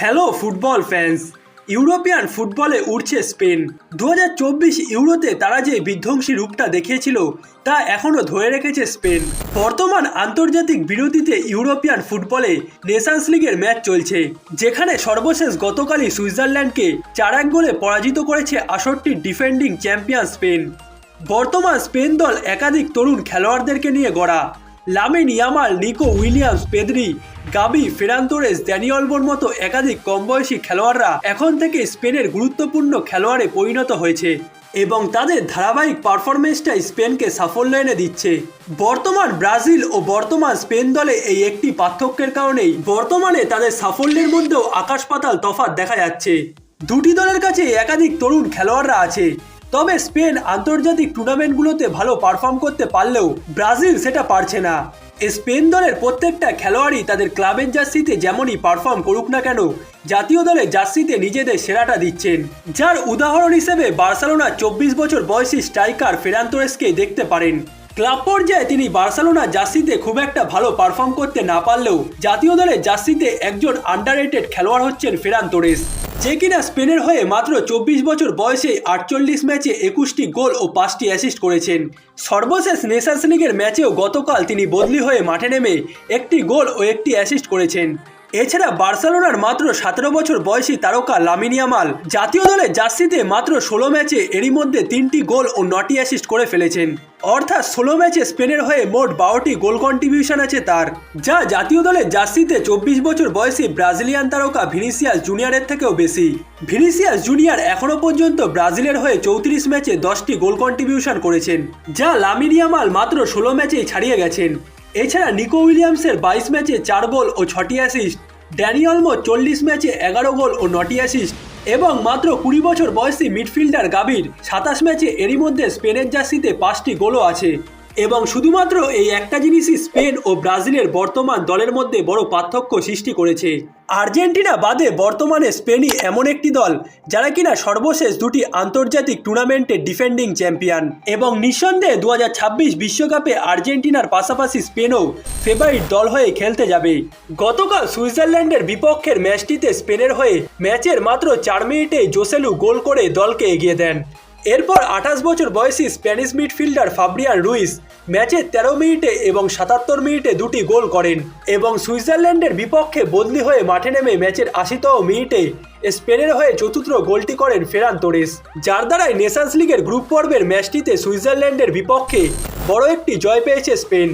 Hello football fans European ফুটবলে উঠছে Spain দু ইউরোতে তারা যে বিধ্বংসী রূপটা দেখিয়েছিল, তা এখনও ধরে রেখেছে স্পেন বর্তমান আন্তর্জাতিক বিরতিতে ইউরোপিয়ান ফুটবলে নেশনস লিগের ম্যাচ চলছে, যেখানে সর্বশেষ গতকালই সুইজারল্যান্ডকে চার এক গোলে পরাজিত করেছে আসরটি ডিফেন্ডিং চ্যাম্পিয়ন স্পেন বর্তমান স্পেন দল একাধিক তরুণ খেলোয়াড়দেরকে নিয়ে গড়া। Lamine Yamal, Nico Williams, Pedri, Gavi Ferran Torres ড্যানিয়লবোর মতো একাধিক কম বয়সী খেলোয়াড়রা এখন থেকে স্পেনের গুরুত্বপূর্ণ খেলোয়াড়ে পরিণত হয়েছে এবং তাদের ধারাবাহিক পারফরমেন্সটাই স্পেনকে সাফল্য এনে দিচ্ছে। বর্তমান ব্রাজিল ও বর্তমান স্পেন দলে এই একটি পার্থক্যের কারণেই বর্তমানে তাদের সাফল্যের মধ্যেও আকাশ পাতাল তফাৎ দেখা যাচ্ছে। দুটি দলের কাছে একাধিক তরুণ খেলোয়াড়রা আছে। তবে স্পেন আন্তর্জাতিক টুর্নামেন্টগুলোতে ভালো পারফর্ম করতে পারলেও ব্রাজিল সেটা পারছে না। স্পেন দলের প্রত্যেকটা খেলোয়াড়ই তাদের ক্লাবের জার্সিতে যেমনই পারফর্ম করুক না কেন, জাতীয় দলের জার্সিতে নিজেদের সেরাটা দিচ্ছেন। যার উদাহরণ হিসেবে বার্সেলোনা চব্বিশ বছর বয়সী স্ট্রাইকার ফেরান্তোরেসকে দেখতে পারেন। ক্লাব পর্যায়ে তিনি বার্সেলোনা জার্সিতে খুব একটা ভালো পারফর্ম করতে না পারলেও জাতীয় দলের জার্সিতে একজন আন্ডাররেটেড খেলোয়াড় হচ্ছেন ফেরান তোরেস। যে কিনা স্পেনের হয়ে মাত্র চব্বিশ বছর বয়সে আটচল্লিশ ম্যাচে একুশটি গোল ও পাঁচটি অ্যাসিস্ট করেছেন। সর্বশেষ নেশনস লিগের ম্যাচেও গতকাল তিনি বদলি হয়ে মাঠে নেমে একটি গোল ও একটি অ্যাসিস্ট করেছেন। এছাড়া বার্সেলোনার মাত্র সতেরো বছর বয়সী তারকা লামিনিয়ামাল জাতীয় দলের জার্সিতে মাত্র ষোলো ম্যাচে এরই মধ্যে তিনটি গোল ও নটি অ্যাসিস্ট করে ফেলেছেন। অর্থাৎ ষোলো ম্যাচে স্পেনের হয়ে মোট বারোটি গোল কন্ট্রিবিউশন আছে তার, যা জাতীয় দলের জার্সিতে চব্বিশ বছর বয়সী ব্রাজিলিয়ান তারকা ভিনিসিয়াস জুনিয়রের থেকেও বেশি। ভিনিসিয়াস জুনিয়র এখনও পর্যন্ত ব্রাজিলের হয়ে চৌত্রিশ ম্যাচে দশটি গোল কন্ট্রিবিউশন করেছেন, যা লামিনিয়ামাল মাত্র ষোলো ম্যাচেই ছাড়িয়ে গেছেন। এছাড়া নিকো উইলিয়ামসের বাইশ ম্যাচে চার গোল ও ছটি অ্যাসিস্ট ড্যানিয়ালমো চল্লিশ ম্যাচে এগারো গোল ও নটি অ্যাসিস্ট এবং মাত্র কুড়ি বছর বয়সী মিডফিল্ডার গাবির সাতাশ ম্যাচে এরই মধ্যে স্পেনের জার্সিতে পাঁচটি গোলও আছে। এবং শুধুমাত্র এই একটা জিনিসই স্পেন ও ব্রাজিলের বর্তমান দলের মধ্যে বড় পার্থক্য সৃষ্টি করেছে। আর্জেন্টিনা বাদে বর্তমানে স্পেনই এমন একটি দল, যারা কিনা সর্বশেষ দুটি আন্তর্জাতিক টুর্নামেন্টের ডিফেন্ডিং চ্যাম্পিয়ন। এবং নিঃসন্দেহে দু বিশ্বকাপে আর্জেন্টিনার পাশাপাশি স্পেনও ফেভারিট দল হয়ে খেলতে যাবে। গতকাল সুইজারল্যান্ডের বিপক্ষের ম্যাচটিতে স্পেনের হয়ে ম্যাচের মাত্র চার মিনিটে জোসেলু গোল করে দলকে এগিয়ে দেন। এরপর আঠাশ বছর বয়সী স্প্যানিশ মিডফিল্ডার ফাব্রিয়ান রুইস ম্যাচে ১৩ মিনিটে এবং সাতাত্তর মিনিটে দুটি গোল করেন এবং সুইজারল্যান্ডের বিপক্ষে বদলি হয়ে মাঠে নেমে ম্যাচের আশিতম মিনিটে স্পেনের হয়ে চতুর্থ গোলটি করেন ফেরান তোরেস, যার দ্বারাই নেশনস লিগের গ্রুপ পর্বের ম্যাচটিতে সুইজারল্যান্ডের বিপক্ষে বড় একটি জয় পেয়েছে স্পেন।